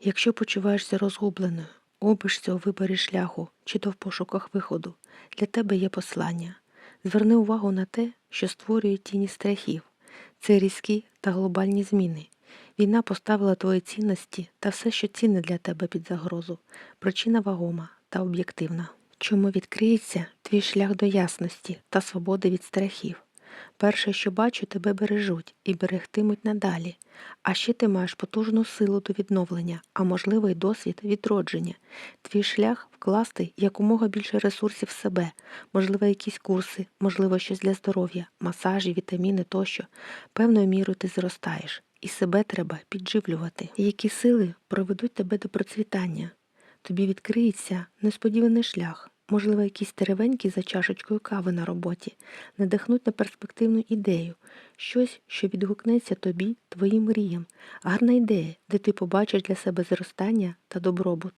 Якщо почуваєшся розгубленою, губишся у виборі шляху чи то в пошуках виходу, для тебе є послання. Зверни увагу на те, що створює тіні страхів. Це різкі та глобальні зміни. Війна поставила твої цінності та все, що цінне для тебе під загрозу. Причина вагома та об'єктивна. Чому відкриється твій шлях до ясності та свободи від страхів. Перше, що бачу, тебе бережуть і берегтимуть надалі. А ще ти маєш потужну силу до відновлення, а можливо й досвід відродження. Твій шлях вкласти якомога більше ресурсів в себе, можливо, якісь курси, можливо, щось для здоров'я, масажі, вітаміни тощо. Певною мірою ти зростаєш, і себе треба підживлювати. Які сили проведуть тебе до процвітання? Тобі відкриється несподіваний шлях. Можливо, якісь теревенькі за чашечкою кави на роботі, надихнуть на перспективну ідею, щось, що відгукнеться тобі, твоїм мріям, гарна ідея, де ти побачиш для себе зростання та добробут.